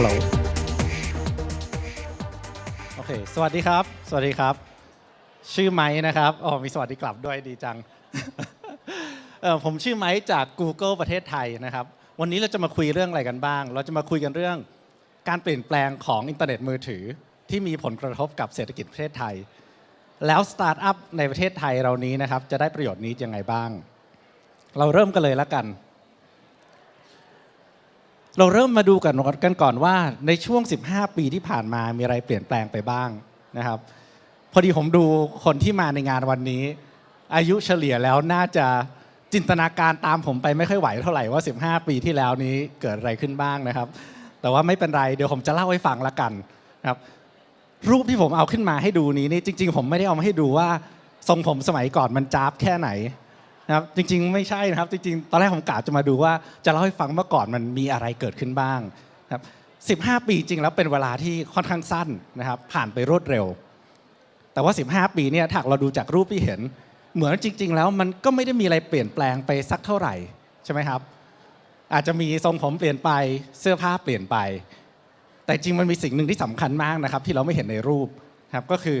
ฮัลโหลโอเค สวัสดีครับ สวัสดีครับ ชื่อไม้นะครับอ๋อมีสวัสดีกลับด้วยดีจังเอ่อผมชื่อไม้จาก Google ประเทศไทยนะครับ วันนี้เราจะมาคุยเรื่องอะไรกันบ้าง เราจะมาคุยกันเรื่องการเปลี่ยนแปลงของอินเทอร์เน็ตมือถือ ที่มีผลกระทบกับเศรษฐกิจประเทศไทย แล้วสตาร์ทอัพในประเทศไทยเรานี้นะครับ จะได้ประโยชน์นี้ยังไงบ้าง เราเริ่มกันเลยแล้วกัน เราเริ่มมาดูกันกันก่อนว่าในช่วง 15 ปีที่ผ่านมามีอะไรเปลี่ยนแปลงไปบ้างนะครับ พอดีผมดูคนที่มาในงานวันนี้ อายุเฉลี่ยแล้วน่าจะจินตนาการตามผมไปไม่ค่อยไหวเท่าไหร่ว่า 15 ปีที่แล้วนี้เกิดอะไรขึ้นบ้างนะครับ แต่ว่าไม่เป็นไรเดี๋ยวผมจะเล่าให้ฟังละกันนะครับรูปที่ผมเอาขึ้นมาให้ดูนี้นี่จริง ๆ ผมไม่ได้เอามาให้ดูว่าทรงผมสมัยก่อนมันจ้าบแค่ไหน นะครับจริงๆ ไม่ใช่นะครับจริงๆ ตอนแรกผมกะจะมาดูว่าจะเล่าให้ฟังเมื่อก่อนมันมีอะไรเกิดขึ้นบ้างครับ15 ปีจริงแล้วเป็นเวลาที่ค่อนข้างสั้นนะครับผ่านไปรวดเร็ว แต่ว่า 15 ปีเนี่ยถ้าเราดูจากรูปที่เห็น เหมือนจริง ๆ แล้วมันก็ไม่ได้มีอะไรเปลี่ยนแปลงไปสักเท่าไหร่ใช่ไหมครับ อาจจะมีทรงผมเปลี่ยนไปเสื้อผ้าเปลี่ยนไป แต่จริงมันมีสิ่งหนึ่งที่สำคัญมากนะครับที่เราไม่เห็นในรูปครับก็คือ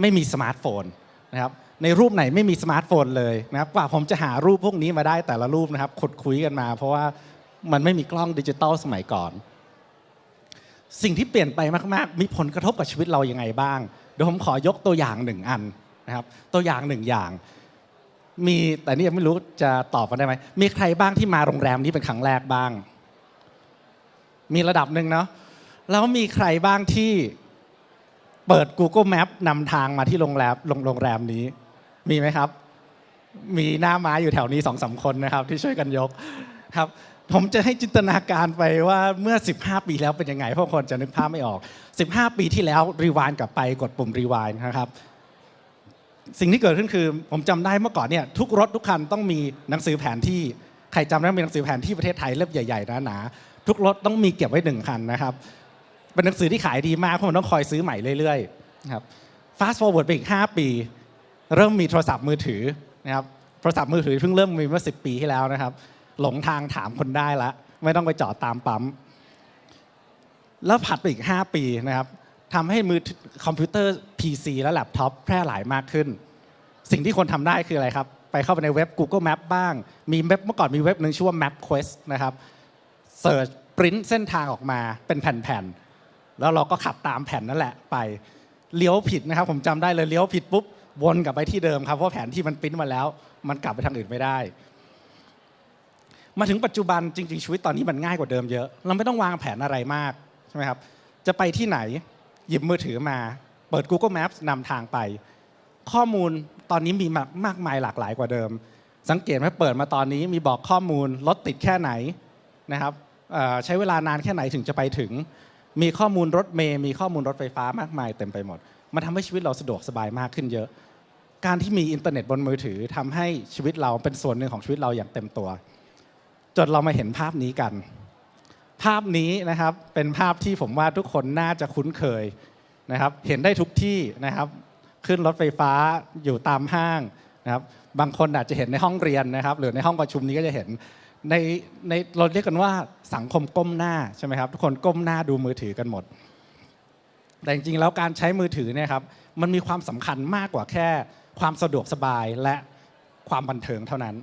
ไม่มีสมาร์ทโฟนนะครับ ในรูปไหนไม่มีสมาร์ทโฟนเลยนะครับกว่าผมจะหารูปพวกนี้มาได้แต่ละรูปนะครับขุดคุยกันมา เพราะว่ามันไม่มีกล้องดิจิตอลสมัยก่อน สิ่งที่เปลี่ยนไปมาก ๆ มีผลกระทบกับชีวิตเรายังไงบ้างเดี๋ยวผมขอยกตัวอย่างหนึ่งอันนะครับ ตัวอย่างหนึ่งอย่าง มีแต่นี่ยังไม่รู้จะตอบกันได้ไหมมีใครบ้างที่มาโรงแรมนี้เป็นครั้งแรกบ้าง มีระดับหนึ่งเนาะแล้วมีใครบ้างที่เปิด Google Map นำทางมาที่โรงแรมโรงโรงแรมนี้ มีไหมครับ มีหน้าม้าอยู่แถวนี้สองสามคนนะครับ ที่ช่วยกันยกครับ ผมจะให้จินตนาการไปว่าเมื่อ 15 ปีแล้วเป็นยังไงพราะคนจะนึกภาพไม่ออก 15 ปีที่แล้วรีวายกลับไปกดปุ่มรีวายนะครับ สิ่งที่เกิดขึ้นคือ ผมจำได้เมื่อก่อนเนี่ยทุกรถทุกคันต้องมีหนังสือแผนที่ใครจำได้มีหนังสือแผนที่ประเทศไทยเล่มใหญ่ๆหนาๆทุกรถต้องมีเก็บไว้หนึ่งคันนะครับเป็นหนังสือที่ขายดีมากเพราะมันต้องคอยซื้อใหม่เรื่อยๆนะครับ fast forward ไปอีก 5 ปี เริ่มมีโทรศัพท์มือถือนะครับโทรศัพท์มือถือเพิ่งเริ่มมีเมื่อ 10 ปีที่แล้วนะครับ หลงทางถามคนได้ละไม่ต้องไปจอดตามปั๊มแล้วผัดไปอีก 5 ปีนะครับทำให้มือคอมพิวเตอร์ PC และแล็ปท็อปแพร่หลายมากขึ้น สิ่งที่คนทำได้คืออะไรครับ ไปเข้าไปในเว็บ Google Map บ้าง มีเว็บเมื่อก่อนมีเว็บหนึ่งชื่อว่า MapQuest นะครับเสิร์ชปริ้นเส้นทางออกมาเป็นแผ่นๆแล้วเราก็ขับตามแผ่นนั่นแหละไปเลี้ยวผิดนะครับ ผมจำได้เลยเลี้ยวผิดปุ๊บ วนกลับไปที่เดิมครับเพราะแผนที่มันปริ้นมาแล้ว มันกลับไปทางอื่นไม่ได้ มาถึงปัจจุบันจริงๆชีวิตตอนนี้มันง่ายกว่าเดิมเยอะ เราไม่ต้องวางแผนอะไรมากใช่ไหมครับจะไปที่ไหนหยิบมือถือมา เปิด Google Maps นำทางไป ข้อมูลตอนนี้มีมากมายหลากหลายกว่าเดิม สังเกตไหมเปิดมาตอนนี้มีบอกข้อมูลรถติดแค่ไหนนะครับใช้เวลานานแค่ไหนถึงจะไปถึง มีข้อมูลรถเมย์มีข้อมูลรถไฟฟ้ามากมายเต็มไปหมด มันทำให้ชีวิตเราสะดวกสบายมากขึ้นเยอะ การที่มีอินเทอร์เน็ตบนมือถือทำให้ชีวิตเราเป็นส่วนหนึ่งของชีวิตเราอย่างเต็มตัว จนเรามาเห็นภาพนี้กัน ภาพนี้นะครับเป็นภาพที่ผมว่าทุกคนน่าจะคุ้นเคยนะครับเห็นได้ทุกที่นะครับ ขึ้นรถไฟฟ้าอยู่ตามห้างนะครับบางคนอาจจะเห็นในห้องเรียนนะครับ หรือในห้องประชุมนี้ก็จะเห็นในในเราเรียกกันว่าสังคมก้มหน้าใช่ไหมครับทุกคนก้มหน้าดูมือถือกันหมด แต่จริงๆแล้วการใช้มือถือเนี่ยครับมันมีความสำคัญมากกว่าแค่ความสะดวกสบายและความบันเทิงเท่านั้น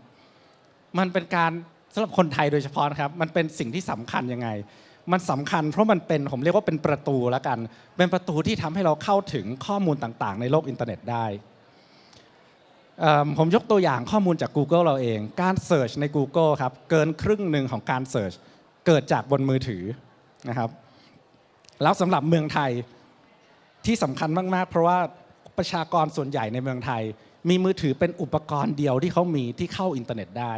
มันเป็นการสำหรับคนไทยโดยเฉพาะนะครับ มันเป็นสิ่งที่สำคัญยังไง มันสำคัญเพราะมันเป็นผมเรียกว่าเป็นประตูแล้วกัน เป็นประตูที่ทำให้เราเข้าถึงข้อมูลต่างๆ ในโลกอินเทอร์เน็ตได้ ผมยกตัวอย่างข้อมูลจาก Google เราเอง การเสิร์ชใน Google ครับ เกินครึ่งหนึ่งของการเสิร์ชเกิดจากบนมือถือนะครับ แล้วสำหรับเมืองไทย ที่สำคัญมาก ๆ เพราะว่าประชากรส่วนใหญ่ในเมืองไทย มีมือถือเป็นอุปกรณ์เดียวที่เขามีที่เข้าอินเทอร์เน็ตได้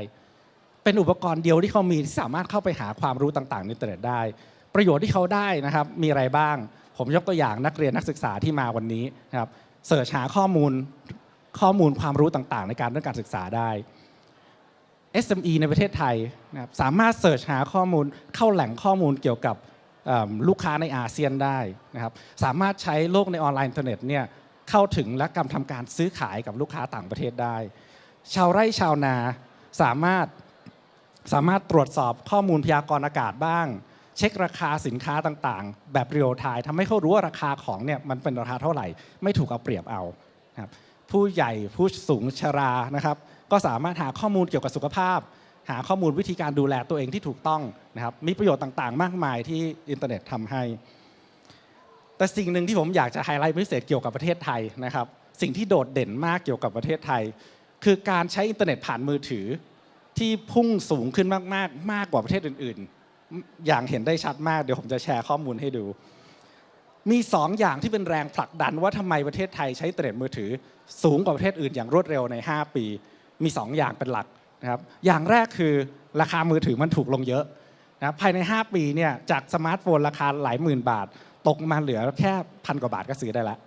เป็นอุปกรณ์เดียวที่เขามีที่สามารถเข้าไปหาความรู้ต่างๆในอินเทอร์เน็ตได้ ประโยชน์ที่เขาได้นะครับมีอะไรบ้าง ผมยกตัวอย่างนักเรียนนักศึกษาที่มาวันนี้นะครับเสิร์ชหาข้อมูลข้อมูลความรู้ต่างๆ ในการเรื่องการศึกษาได้ SME ในประเทศไทยนะครับสามารถเสิร์ชหาข้อมูลเข้าแหล่งข้อมูลเกี่ยวกับ ลูกค้าในอาเซียนได้นะครับสามารถใช้โลกในออนไลน์อินเทอร์เน็ตเนี่ยเข้าถึงและกำทำการซื้อขายกับลูกค้าต่างประเทศได้ ชาวไร่ชาวนาสามารถสามารถตรวจสอบข้อมูลพยากรณ์อากาศบ้าง เช็คราคาสินค้าต่างๆ แบบเรียลไทม์ทำให้เขารู้ว่าราคาของเนี่ยมันเป็นราคาเท่าไหร่ ไม่ถูกเอาเปรียบเอาครับผู้ใหญ่ผู้สูงชรานะครับ ก็สามารถหาข้อมูลเกี่ยวกับสุขภาพ หาข้อมูลวิธีการดูแลตัวเองที่ถูกต้องนะครับมีประโยชน์ต่างๆ มากมายที่อินเทอร์เน็ตทำให้ แต่สิ่งหนึ่งที่ผมอยากจะไฮไลท์พิเศษเกี่ยวกับประเทศไทยนะครับ สิ่งที่โดดเด่นมากเกี่ยวกับประเทศไทย คือการใช้อินเทอร์เน็ตผ่านมือถือ ที่พุ่งสูงขึ้นมากๆ มากกว่าประเทศอื่นๆ อย่างเห็นได้ชัดมากเดี๋ยวผมจะแชร์ข้อมูลให้ดู มีสองอย่างที่เป็นแรงผลักดันว่าทำไมประเทศไทยใช้อินเทอร์เน็ตมือถือ สูงกว่าประเทศอื่นอย่างรวดเร็วใน 5 ปี มี 2 อย่างเป็นหลัก นะครับอย่างแรกคือราคามือถือมันถูกลงเยอะนะครับภายใน 5 ปีเนี่ยจากสมาร์ทโฟนราคาหลายหมื่นบาท ตกมาเหลือแค่พันกว่าบาทก็ซื้อได้ล้ว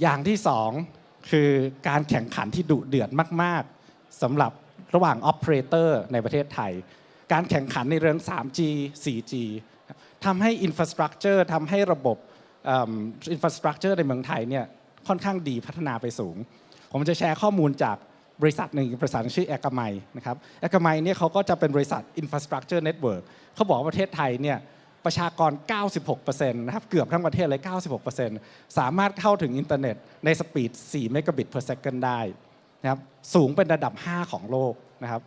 อย่างที่สองคือการแข่งขันที่ดุเดือดมาก ๆสำหรับระหว่าง Operator ในประเทศไทย การแข่งขันในเรื่อง 3G 4G ทำให้ Infrastructure ทำให้ระบบอิ่ม Infrastructure ในเมืองไทยเนี่ยค่อนข้างดีพัฒนาไปสูง ผมจะแชร์ข้อมูลจาก บริษัทหนึ่งบริษัทชื่อแอกไมนะครับแอกไมเนี่ยเขาก็จะเป็นบริษัท Infrastructure Network เขาบอกประเทศไทยเนี่ยประชากร 96%นะครับเกือบทั้งประเทศเลย 96%สามารถเข้าถึงอินเทอร์เน็ตในสปีด 4 เมกะบิต per second ได้นะครับสูงเป็นระดับ 5 ของโลกนะครับ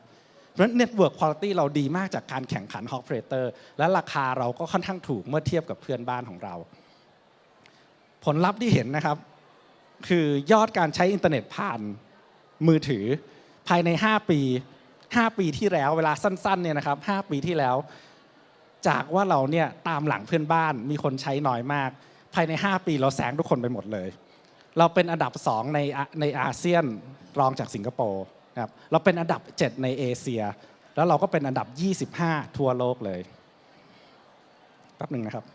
เพราะฉะนั้น Network Quality เราดีมากจากการแข่งขัน Operator และราคาเราก็ค่อนข้างถูกเมื่อเทียบกับเพื่อนบ้านของเรา ผลลัพธ์ที่เห็นนะครับ คือยอดการใช้อินเทอร์เน็ตผ่าน มือถือภายใน 5 ปี 5 ปีที่แล้วเวลาสั้นๆเนี่ยนะครับ5ปีที่แล้ว จากว่าเราเนี่ยตามหลังเพื่อนบ้านมีคนใช้น้อยมาก ภายใน 5 ปีเราแซงทุกคนไปหมดเลย เราเป็นอันดับ 2 ในในอาเซียนรองจากสิงคโปร์นะครับเราเป็นอันดับ 7 ในเอเชีย แล้วเราก็เป็นอันดับ 25 ทั่วโลกเลยแป๊บหนึ่งนะครับ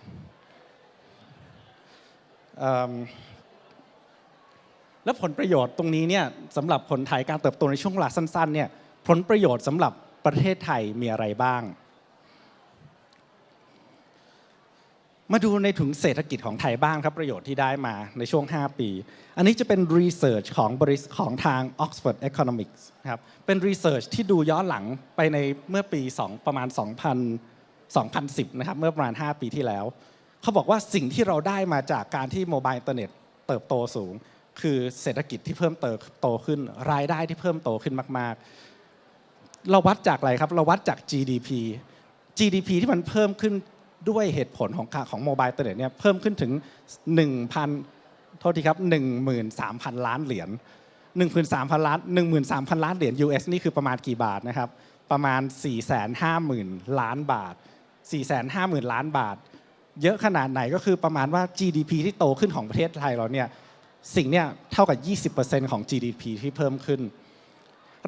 แล้วผลประโยชน์ตรงนี้เนี่ยสำหรับคนไทยการเติบโตในช่วงเวลาสั้นๆเนี่ยผลประโยชน์สำหรับประเทศไทยมีอะไรบ้าง มาดูในถุงเศรษฐกิจของไทยบ้างครับประโยชน์ที่ได้มาในช่วง 5 ปี อันนี้จะเป็นรีเสิร์ชของบริษัทของทาง Oxford Economics ครับเป็นรีเสิร์ชที่ดูย้อนหลังไปในเมื่อปี 2 ประมาณ 2000 2010 นะครับเมื่อประมาณ 5 ปีที่แล้ว เขาบอกว่าสิ่งที่เราได้มาจากการที่โมบายอินเทอร์เน็ตเติบโตสูง คือเศรษฐกิจที่เพิ่มเติบโตขึ้น รายได้ที่เพิ่มโตขึ้นมาก ๆ เราวัดจากอะไรครับ เราวัดจาก GDP GDP ที่มันเพิ่มขึ้นด้วยเหตุผลของของโมบายเทอร์เน็ตเนี่ยเพิ่มขึ้นถึง 1,000 โทษทีครับ 13,000 ล้านเหรียญ13,000 ล้าน 13,000 ล้านเหรียญ US นี่คือประมาณกี่บาทนะครับ ประมาณ 450,000 ล้านบาท 450,000 ล้านบาท เยอะขนาดไหนก็คือประมาณว่า GDP ที่โตขึ้นของประเทศไทยเราเนี่ย สิ่งเนี่ยเท่ากับ 20%ของ GDP ที่เพิ่มขึ้น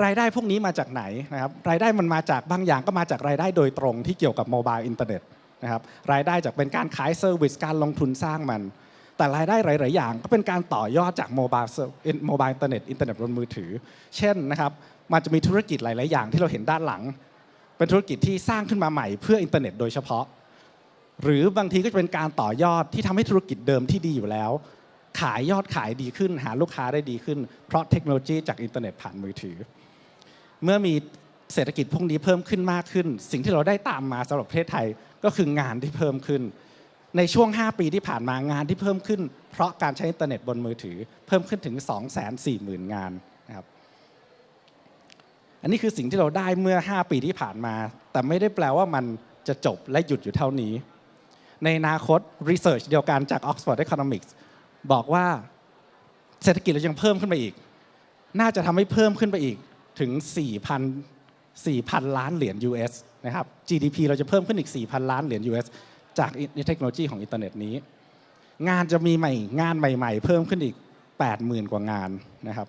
รายได้พวกนี้มาจากไหนนะครับรายได้มันมาจากบางอย่างก็มาจากรายได้โดยตรงที่เกี่ยวกับโมบายอินเทอร์เน็ตนะครับรายได้จากเป็นการขายเซอร์วิสการลงทุนสร้างมัน แต่รายได้หลาย ๆ อย่างก็เป็นการต่อยอดจากโมบายโมบายอินเทอร์เน็ตอินเทอร์เน็ตบนมือถือ เช่นนะครับมันจะมีธุรกิจหลาย ๆ อย่างที่เราเห็นด้านหลัง เป็นธุรกิจที่สร้างขึ้นมาใหม่เพื่ออินเทอร์เน็ตโดยเฉพาะ หรือบางทีก็จะเป็นการต่อยอดที่ทำให้ธุรกิจเดิมที่ดีอยู่แล้ว ขายยอดขายดีขึ้น หาลูกค้าได้ดีขึ้น เพราะเทคโนโลยีจากอินเทอร์เน็ตผ่านมือถือ เมื่อมีเศรษฐกิจพวกนี้เพิ่มขึ้นมากขึ้น สิ่งที่เราได้ตามมาสำหรับประเทศไทยก็คืองานที่เพิ่มขึ้น ในช่วง 5 ปีที่ผ่านมางานที่เพิ่มขึ้น เพราะการใช้อินเทอร์เน็ตบนมือถือ เพิ่มขึ้นถึง 240,000 งานนะครับอันนี้คือสิ่งที่เราได้เมื่อ 5 ปีที่ผ่านมา แต่ไม่ได้แปลว่ามันจะจบและหยุดอยู่เท่านี้ ในอนาคตรีเสิร์ชเดียวกันจาก Oxford Economics บอกว่าเศรษฐกิจเรายังเพิ่มขึ้นไปอีก น่าจะทำให้เพิ่มขึ้นไปอีกถึง 4,000 4,000 ล้านเหรียญ US นะครับ GDP เราจะเพิ่มขึ้นอีก 4,000 ล้านเหรียญ US จากเทคโนโลยีของอินเทอร์เน็ตนี้ งานจะมีใหม่งานใหม่ ๆ เพิ่มขึ้นอีก 80,000 กว่างานนะครับ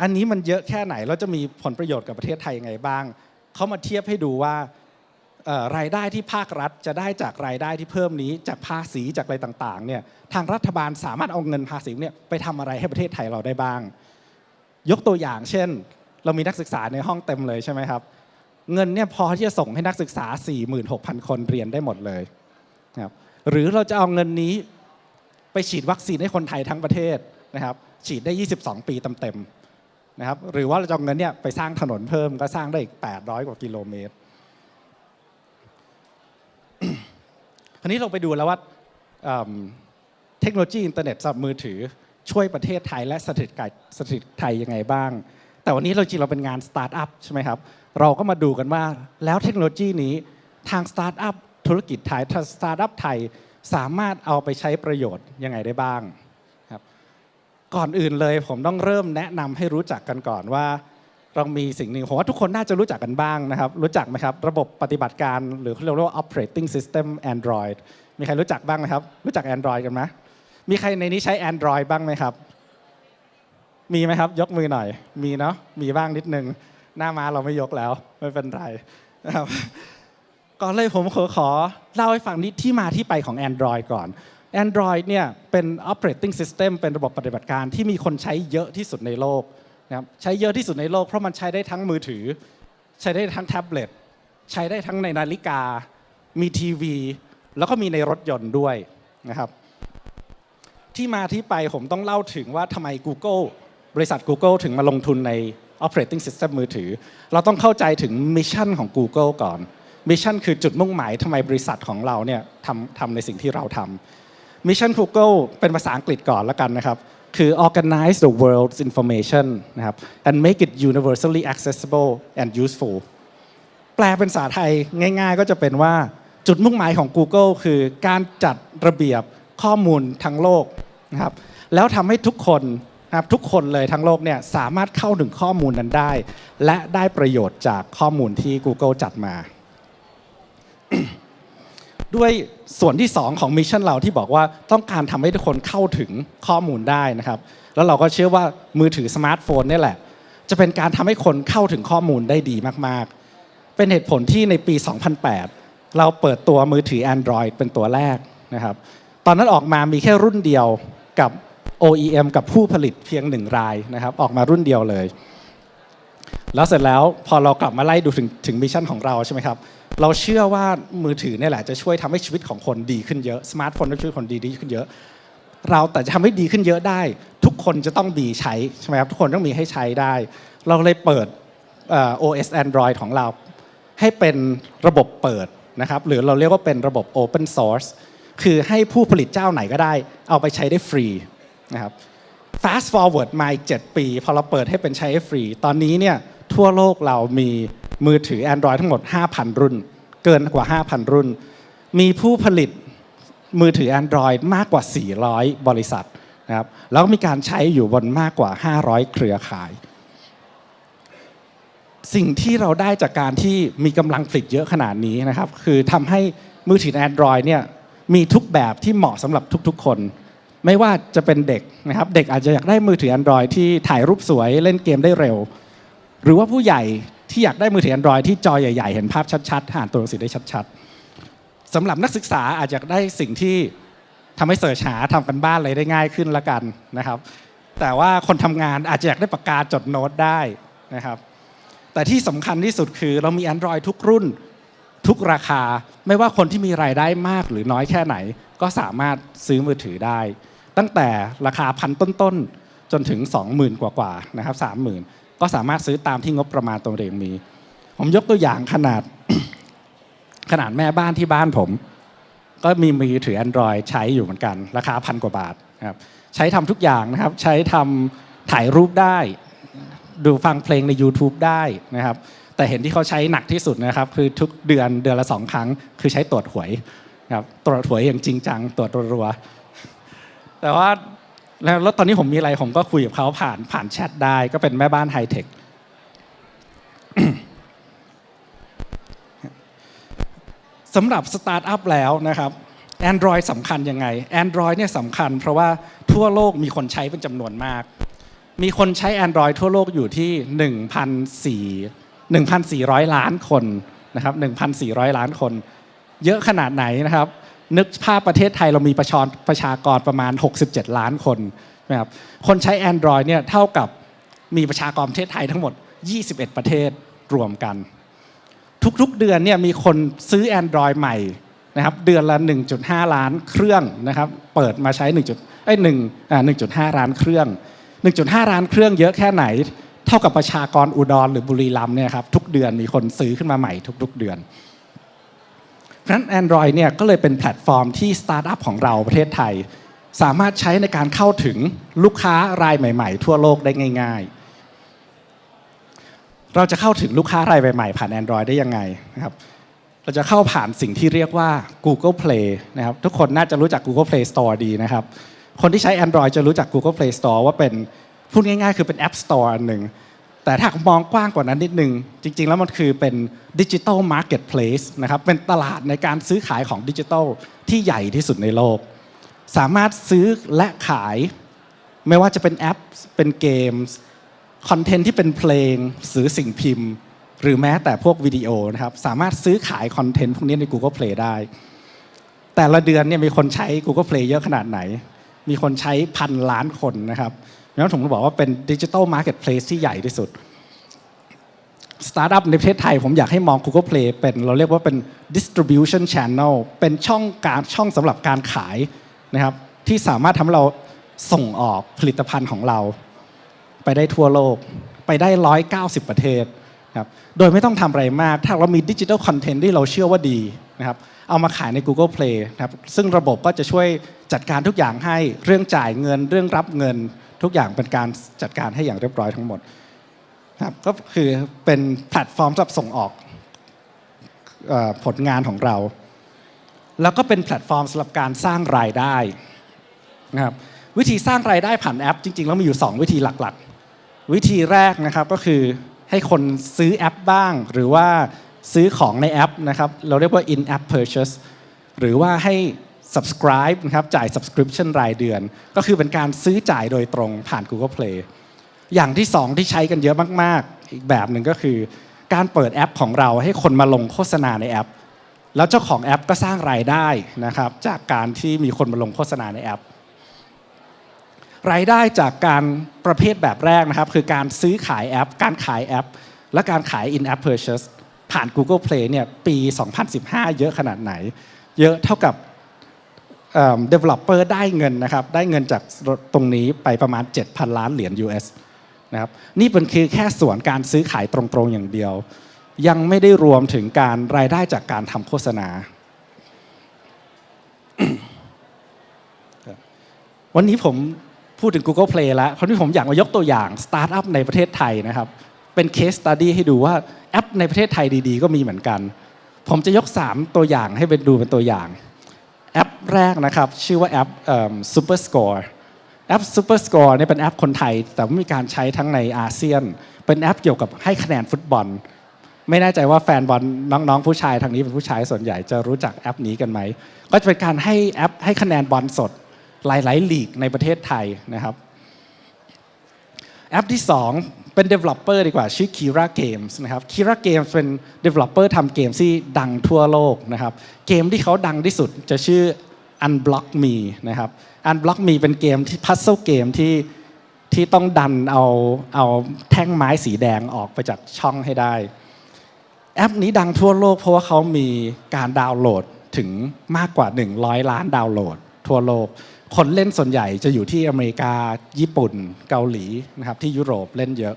อันนี้มันเยอะแค่ไหนแล้วจะมีผลประโยชน์กับประเทศไทยยังไงบ้าง เขามาเทียบให้ดูว่า รายได้ที่ภาครัฐจะได้จากรายได้ที่เพิ่มนี้จากภาษีจากอะไรต่างๆเนี่ยทางรัฐบาลสามารถเอาเงินภาษีเนี่ยไปทำอะไรให้ประเทศไทยเราได้บ้าง ยกตัวอย่าง เช่น เรามีนักศึกษาในห้องเต็มเลยใช่ไหมครับ เงินเนี่ยพอที่จะส่งให้นักศึกษา 46,000 คนเรียนได้หมดเลยนะครับหรือเราจะเอาเงินนี้ไปฉีดวัคซีนให้คนไทยทั้งประเทศนะครับฉีดได้ 22 ปีเต็มๆนะครับหรือว่าเราจะเอาเงินเนี่ยไปสร้างถนนเพิ่มก็สร้างได้อีก 800 กว่ากิโลเมตร ราวนี้เราไปดูแล้วว่าเทคโนโลยีอินเทอร์เน็ตสำหรับมือถือช่วยประเทศไทยและเศรษฐกิจเศรษฐกิจไทยยังไงบ้าง แต่วันนี้เราจริงเราเป็นงานสตาร์ทอัพใช่ไหมครับ เราก็มาดูกันว่าแล้วเทคโนโลยีนี้ทางสตาร์ทอัพธุรกิจไทยสตาร์ทอัพไทยสามารถเอาไปใช้ประโยชน์ยังไงได้บ้างครับก่อนอื่นเลยผมต้องเริ่มแนะนำให้รู้จักกันก่อนว่า เรามีสิ่งหนึ่งผมว่าทุกคนน่าจะรู้จักกันบ้างนะครับ รู้จักไหมครับ ระบบปฏิบัติการหรือเขาเรียกว่า operating system Android มีใครรู้จักบ้างไหมครับ รู้จัก Android กันไหมมีใครในนี้ใช้ Android บ้างไหมครับ มีไหมครับ ยกมือหน่อย มีเนาะมีบ้างนิดนึง หน้ามาเราไม่ยกแล้ว ไม่เป็นไรนะครับก่อนเลยผมขอขอเล่าให้ฟังนิดที่มาที่ไปของ Android ก่อน Android เนี่ยเป็น operating system เป็นระบบปฏิบัติการที่มีคนใช้เยอะที่สุดในโลก นะครับใช้เยอะที่สุดในโลก เพราะมันใช้ได้ทั้งมือถือ ใช้ได้ทั้งแท็บเล็ตใช้ได้ทั้งในนาฬิกา มีทีวี แล้วก็มีในรถยนต์ด้วยนะครับ ที่มาที่ไปผมต้องเล่าถึงว่าทำไม Google บริษัท Google ถึงมาลงทุนใน operating system มือถือ เราต้องเข้าใจถึงมิชชั่นของ Google ก่อนมิชชั่นคือจุดมุ่งหมายทำไมบริษัทของเราเนี่ยทำทำในสิ่งที่เราทำมิชชั่น Google เป็นภาษาอังกฤษก่อนแล้วกันนะครับ คือ organize the world's information นะครับ and make it universally accessible and useful แปลเป็นภาษาไทยง่าย ๆ ก็จะเป็นว่าจุดมุ่งหมายของ Google คือการจัดระเบียบข้อมูลทั้งโลกนะครับแล้วทำให้ทุกคนนะครับทุกคนเลยทั้งโลกเนี่ยสามารถเข้าถึงข้อมูลนั้นได้ และได้ประโยชน์จากข้อมูลที่ Google จัดมา ด้วยส่วนที่ 2 ของมิชชั่นเราที่บอกว่าต้องการทำให้ทุกคนเข้าถึงข้อมูลได้นะครับ แล้วเราก็เชื่อว่ามือถือสมาร์ทโฟนนี่แหละ จะเป็นการทำให้คนเข้าถึงข้อมูลได้ดีมากๆ เป็นเหตุผลที่ในปี 2008 เราเปิดตัวมือถือ Android เป็นตัวแรกนะครับ ตอนนั้นออกมามีแค่รุ่นเดียวกับ OEM กับผู้ผลิตเพียงหนึ่งรายนะครับ ออกมารุ่นเดียวเลย แล้วเสร็จแล้วพอเรากลับมาไล่ดูถึงถึงมิชชั่นของเราใช่ไหมครับ เราเชื่อว่ามือถือเนี่ยแหละจะช่วยทำให้ชีวิตของคนดีขึ้นเยอะสมาร์ทโฟนจะช่วยคนดีดีขึ้นเยอะ เราแต่จะทำให้ดีขึ้นเยอะได้ ทุกคนจะต้องมีใช้ใช่ไหมครับทุกคนต้องมีให้ใช้ได้ เราเลยเปิดเอ่อ OS Android ของเรา ให้เป็นระบบเปิดนะครับหรือเราเรียกว่าเป็นระบบ Open Source คือให้ผู้ผลิตเจ้าไหนก็ได้ เอาไปใช้ได้ฟรีนะครับ fast forward มาอีก7ปี พอเราเปิดให้เป็นใช้ฟรี ตอนนี้เนี่ยทั่วโลกเรามี มือถือ Android ทั้งหมด 5,000 รุ่น เกินกว่า 5,000 รุ่น มีผู้ผลิตมือถือ Android มากกว่า 400 บริษัทนะครับแล้วก็มีการใช้อยู่บนมากกว่า 500 เครือข่าย สิ่งที่เราได้จากการที่มีกำลังผลิตเยอะขนาดนี้นะครับ คือทำให้มือถือ Android เนี่ยมีทุกแบบที่เหมาะสำหรับทุกๆคน ไม่ว่าจะเป็นเด็กนะครับ เด็กอาจจะอยากได้มือถือ Android ที่ถ่ายรูปสวยเล่นเกมได้เร็ว หรือว่าผู้ใหญ่ ที่อยากได้มือถือ Android ที่จอใหญ่ ๆ เห็นภาพชัดๆอ่านตัวหนังสือได้ชัดๆสำหรับนักศึกษาอาจจะได้สิ่งที่ทำให้เสิร์ชหาทำกันบ้านอะไรได้ง่ายขึ้นละกันนะครับ แต่ว่าคนทำงานอาจจะอยากได้ปากกาจดโน้ตได้นะครับ แต่ที่สำคัญที่สุดคือเรามี Android ทุกรุ่นทุกราคาไม่ว่าคนที่มีรายได้มากหรือน้อยแค่ไหน ก็สามารถซื้อมือถือได้ ตั้งแต่ราคาพันต้นๆจนถึง 20,000 กว่าๆนะครับ30,000 ก็สามารถซื้อตามที่งบประมาณตัวเองมี ผมยกตัวอย่างขนาดขนาดแม่บ้านที่บ้านผม ก็มีมือถือ Android ใช้อยู่เหมือนกัน ราคาพันกว่าบาทครับใช้ทำทุกอย่างนะครับ ใช้ทำถ่ายรูปได้ ดูฟังเพลงใน YouTube ได้นะครับ แต่เห็นที่เขาใช้หนักที่สุดนะครับ คือทุกเดือนเดือนละสองครั้ง คือใช้ตรวจหวยครับตรวจหวยอย่างจริงจังตรวจรัวๆแต่ว่า แล้วแล้วตอนนี้ผมมีอะไรผมก็คุยกับเขาผ่านผ่านแชทได้ก็เป็นแม่บ้านไฮเทคสำหรับสตาร์ทอัพแล้วนะครับ Android สำคัญยังไง Android เนี่ยสำคัญ เพราะว่าทั่วโลกมีคนใช้เป็นจำนวนมาก มีคนใช้ Android ทั่วโลกอยู่ที่ 1,400 1,400 ล้านคนนะครับ 1,400 ล้านคน เยอะขนาดไหนนะครับ นึกภาพประเทศไทยเรามีประชากรประชากรประมาณ 67 ล้านคนนะครับคนใช้ Android เนี่ยเท่ากับมีประชากรประเทศไทยทั้งหมด 21 ประเทศรวมกัน ทุกๆเดือนเนี่ยมีคนซื้อ Android ใหม่นะครับเดือนละ 1.5 ล้านเครื่องนะครับเปิดมาใช้ 1. ไอ้1อ่า1.5 ล้านเครื่อง 1.5 ล้านเครื่องเยอะแค่ไหน เท่ากับประชากรอุดรหรือบุรีรัมย์เนี่ยครับทุกเดือนมีคนซื้อขึ้นมาใหม่ทุก ๆ เดือน เพราะฉะนั้น Android เนี่ยก็เลยเป็นแพลตฟอร์มที่สตาร์ทอัพของเราประเทศไทย สามารถใช้ในการเข้าถึงลูกค้ารายใหม่ ๆ ทั่วโลกได้ง่าย ๆ เราจะเข้าถึงลูกค้ารายใหม่ ๆ ผ่าน Android ได้ยังไงนะครับเราจะเข้าผ่านสิ่งที่เรียกว่า Google Play นะครับทุกคนน่าจะรู้จัก Google Play Store ดีนะครับ คนที่ใช้ Android จะรู้จัก Google Play Store ว่าเป็นพูดง่ายๆ คือเป็น App Store อันหนึ่ง แต่ถ้ามองกว้างกว่านั้นนิดนึง จริง ๆ แล้วมันคือเป็นดิจิ t a ลมาร์เก็ตเพลสนะครับเป็นตลาดในการซื้อขายของดิจิทัลที่ใหญ่ที่สุดในโลก สามารถซื้อและขายไม่ว่าจะเป็นแอป เป็นเกมส์คอนเทนต์ที่เป็นเพลงสื่อสิ่งพิมพ์ หรือแม้แต่พวกวิดีโอนะครับสามารถซื้อขายคอนเทนต์พวกนี้ใน Google Play ได้ แต่ละเดือนเนี่ยมีคนใช้ Google Play เยอะขนาดไหน มีคนใช้พันล้านคนนะครับ งั้นผมจะบอกว่าเป็นดิจิ t a ลมาร์เก็ตเพลสที่ใหญ่ที่สุดสตาร์ทอัพในประเทศไทย ผมอยากให้มอง Google Play เป็นเราเรียกว่าเป็น distribution channel เป็นช่องการช่องสำหรับการขายนะครับที่สามารถทำเราส่งออกผลิตภัณฑ์ของเรา ไปได้ทั่วโลก ไปได้ 190 ประเทศครับโดยไม่ต้องทำอะไรมาก ถ้าเรามีดิจิทัลคอนเทนต์ที่เราเชื่อว่าดีนะครับเอามาขายใน Google Play นะครับซึ่งระบบก็จะช่วยจัดการทุกอย่างให้เรื่องจ่ายเงินเรื่องรับเงิน ทุกอย่างเป็นการจัดการให้อย่างเรียบร้อยทั้งหมดครับก็คือเป็นแพลตฟอร์มสำหรับส่งออกอผลงานของเรา แล้วก็เป็นแพลตฟอร์มสำหรับการสร้างรายได้นะครับวิธีสร้างรายได้ผ่านแอป จริงๆแล้วมีอยู่ 2 วิธีหลักๆ วิธีแรกนะครับก็คือให้คนซื้อแอปบ้าง หรือว่าซื้อของในแอปนะครับเราเรียกว่า in app purchase หรือว่าให้ subscribe นะครับจ่าย subscription รายเดือน ก็คือเป็นการซื้อจ่ายโดยตรงผ่าน Google Play อย่างที่สองที่ใช้กันเยอะมาก ๆ อีกแบบหนึ่งก็คือ การเปิดแอปของเราให้คนมาลงโฆษณาในแอป แล้วเจ้าของแอปก็สร้างรายได้นะครับจากการที่มีคนมาลงโฆษณาในแอป รายได้จากการประเภทแบบแรกนะครับ คือการซื้อขายแอป การขายแอป และการขาย in app purchase ผ่าน Google Play เนี่ยปี 2015 เยอะขนาดไหน เยอะเท่ากับ developer ได้เงินนะครับได้เงินจากตรงนี้ไปประมาณ 7,000 ล้านเหรียญ US นะครับนี่เป็นคือแค่ส่วนการซื้อขายตรงๆอย่างเดียว ยังไม่ได้รวมถึงการรายได้จากการทำโฆษณา วันนี้ผมพูดถึง Google Play แล้วคราวนี้ผมอยากมายกตัวอย่างสตาร์ทอัพในประเทศไทยนะครับ เป็นเคสตัดดี้ให้ดูว่าแอปในประเทศไทยดีๆ ก็มีเหมือนกัน ผมจะยก 3 ตัวอย่างให้เป็นดูเป็นตัวอย่าง แอปแรกนะครับ ชื่อว่าแอป Super Score แอป Super Score เนี่ยเป็นแอปคนไทย แต่ว่ามีการใช้ทั้งในอาเซียน เป็นแอปเกี่ยวกับให้คะแนนฟุตบอล ไม่แน่ใจว่าแฟนบอลน้องๆ ผู้ชายทางนี้เป็นผู้ชายส่วนใหญ่จะรู้จักแอปนี้กันไหม ก็จะเป็นการให้แอปให้คะแนนบอลสดหลายๆลีกในประเทศไทยนะครับ แอปที่ 2 เป็น developer ดีกว่าชื่อ Kira Games นะครับ Kira Games เป็น developer ทำเกมที่ดังทั่วโลกนะครับ เกมที่เขาดังที่สุดจะชื่อ Unblock Me นะครับ Unblock Me เป็นเกมที่ puzzle เกมที่ที่ต้องดันเอาเอาแท่งไม้สีแดงออกไปจากช่องให้ได้ แอปนี้ดังทั่วโลกเพราะว่าเขามีการดาวน์โหลดถึงมากกว่า 100 ล้านดาวน์โหลดทั่วโลก คนเล่นส่วนใหญ่จะอยู่ที่อเมริกา ญี่ปุ่น เกาหลีนะครับที่ยุโรปเล่นเยอะ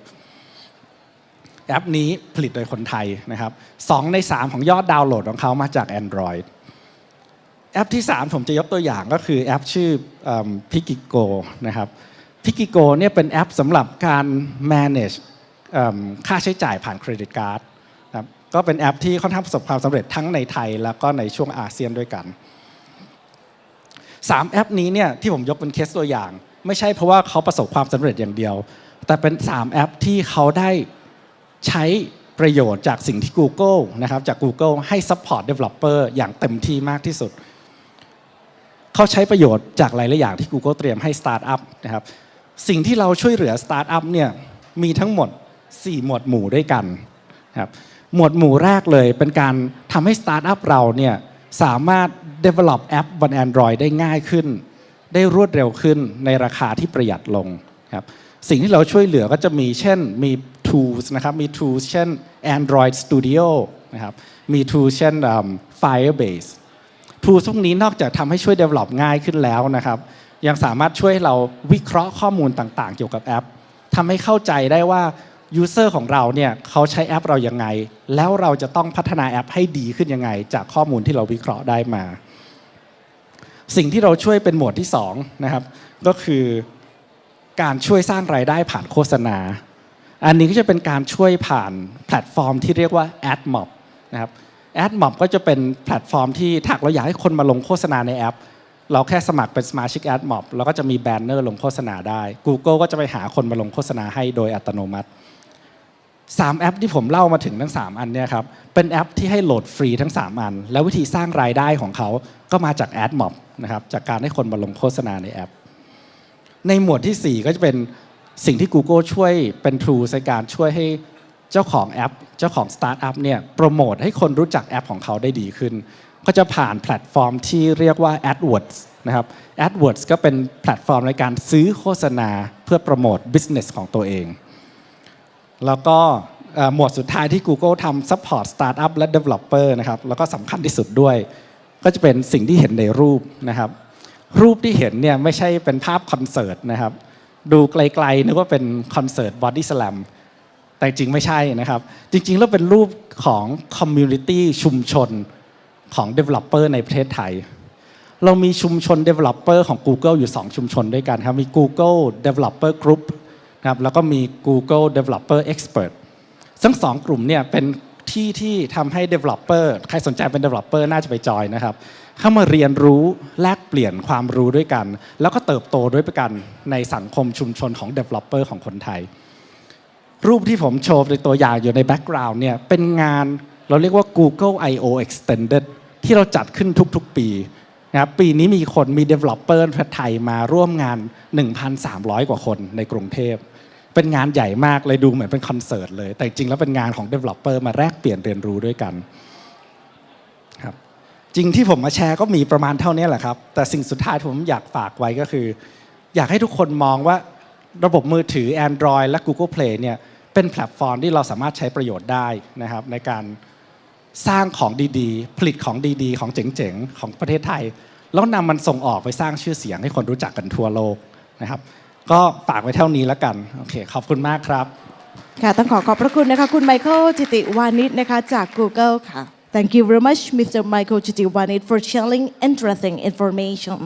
แอปนี้ผลิตโดยคนไทยนะครับสองใน 3 ของยอดดาวน์โหลดของเขามาจาก Android แอปที่ 3 ผมจะยกตัวอย่างก็คือแอปชื่อพิกิโกนะครับพิกิโกเนี่ยเป็นแอปสำหรับการ manage ค่าใช้จ่ายผ่านเครดิตการ์ดนะครับก็เป็นแอปที่ค่อนข้างประสบความสำเร็จทั้งในไทยแล้วก็ในช่วงอาเซียนด้วยกัน สามแอปนี้เนี่ยที่ผมยกเป็นเคสตัวอย่าง ไม่ใช่เพราะว่าเขาประสบความสำเร็จอย่างเดียว แต่เป็น 3 แอปที่เขาได้ใช้ประโยชน์จากสิ่งที่ Google นะครับจาก Google ให้ support developer อย่างเต็มที่มากที่สุด เขาใช้ประโยชน์จากหลายๆอย่างที่ Google เตรียมให้สตาร์ทอัพนะครับสิ่งที่เราช่วยเหลือสตาร์ทอัพเนี่ยมีทั้งหมด 4 หมวดหมู่ด้วยกันครับหมวดหมู่แรกเลยเป็นการทำให้สตาร์ทอัพเราเนี่ย สามารถ develop แอปบน Android ได้ง่ายขึ้น ได้รวดเร็วขึ้นในราคาที่ประหยัดลงครับสิ่งที่เราช่วยเหลือก็จะมีเช่นมี tools นะครับมี tools เช่น Android Studio นะครับมี tools เช่น Firebase tools พวกนี้นอกจากทำให้ช่วย develop ง่ายขึ้นแล้วนะครับยังสามารถช่วยเราวิเคราะห์ข้อมูลต่างๆ เกี่ยวกับแอปทำให้เข้าใจได้ว่า ยูเซอร์ของเราเนี่ยเขาใช้แอปเรายังไง แล้วเราจะต้องพัฒนาแอปให้ดีขึ้นยังไง จากข้อมูลที่เราวิเคราะห์ได้มา สิ่งที่เราช่วยเป็นหมวดที่2นะครับก็คือการช่วยสร้างรายได้ผ่านโฆษณา อันนี้ก็จะเป็นการช่วยผ่านแพลตฟอร์มที่เรียกว่า AdMob นะครับ AdMob ก็จะเป็นแพลตฟอร์มที่ถ้าหากเราอยากให้คนมาลงโฆษณาในแอป เราแค่สมัครเป็นสมาชิก AdMob แล้วก็จะมีแบนเนอร์ลงโฆษณาได้ Google ก็จะไปหาคนมาลงโฆษณาให้โดยอัตโนมัติ 3 แอปที่ผมเล่ามาถึงทั้ง 3 อันเนี่ยครับเป็นแอปที่ให้โหลดฟรีทั้ง 3 อัน แล้ววิธีสร้างรายได้ของเขาก็มาจาก AdMob นะครับจากการให้คนมาลงโฆษณาในแอป ในหมวดที่ 4 ก็จะเป็นสิ่งที่ Google ช่วยเป็น tools ในการช่วยให้เจ้าของแอป เจ้าของสตาร์ทอัพเนี่ยโปรโมทให้คนรู้จักแอปของเขาได้ดีขึ้น ก็จะผ่านแพลตฟอร์มที่เรียกว่า AdWords นะครับ AdWords ก็เป็นแพลตฟอร์มในการซื้อโฆษณาเพื่อโปรโมท business ของตัวเอง แล้วก็หมวดสุดท้ายที่ Google ทำ support startup และ developer นะครับ แล้วก็สำคัญที่สุดด้วย ก็จะเป็นสิ่งที่เห็นในรูปนะครับ รูปที่เห็นเนี่ยไม่ใช่เป็นภาพคอนเสิร์ตนะครับ ดูไกลๆนึกว่าเป็นคอนเสิร์ต body slam แต่จริงไม่ใช่นะครับ จริงๆ แล้วเป็นรูปของ community ชุมชนของ developer ในประเทศไทย เรามีชุมชน developer ของ Google อยู่ 2 ชุมชนด้วยกันครับ มี Google Developer Group นะครับแล้วก็มี Google Developer Expert ทั้งสองกลุ่มเนี่ยเป็นที่ที่ทำให้ developer ใครสนใจเป็น developer น่าจะไปจอยนะครับ เข้ามาเรียนรู้แลกเปลี่ยนความรู้ด้วยกัน แล้วก็เติบโตด้วยกันในสังคมชุมชนของ developer ของคนไทย รูปที่ผมโชว์ในตัวอย่างอยู่ในแบ็กกราวน์เนี่ยเป็นงานเราเรียกว่า Google I/O Extended ที่เราจัดขึ้นทุกๆ ปีนะครับปีนี้มีคนมี Developer ประเทศไทยมาร่วมงาน 1,300 กว่าคนในกรุงเทพ เป็นงานใหญ่มากเลยดูเหมือนเป็นคอนเสิร์ตเลย แต่จริงแล้วเป็นงานของ Developer มาแลกเปลี่ยนเรียนรู้ด้วยกันครับจริงที่ผมมาแชร์ก็มีประมาณเท่านี้แหละครับ แต่สิ่งสุดท้ายที่ผมอยากฝากไว้ก็คือ อยากให้ทุกคนมองว่าระบบมือถือ Android และ Google Play เนี่ยเป็นแพลตฟอร์มที่เราสามารถใช้ประโยชน์ได้นะครับในการสร้างของดีๆ ผลิตของดีๆ ของเจ๋งๆ ของประเทศไทย แล้วนำมันส่งออกไปสร้างชื่อเสียงให้คนรู้จักกันทั่วโลกนะครับ ก็ฝากไว้เท่านี้แล้วกัน โอเค ขอบคุณมากครับ ค่ะ ต้องขอขอบพระคุณนะคะ คุณไมเคิลจิติวานิชนะคะจาก Google ค่ะ Thank you very much Mr. Michael Chitiwanit for sharing interesting information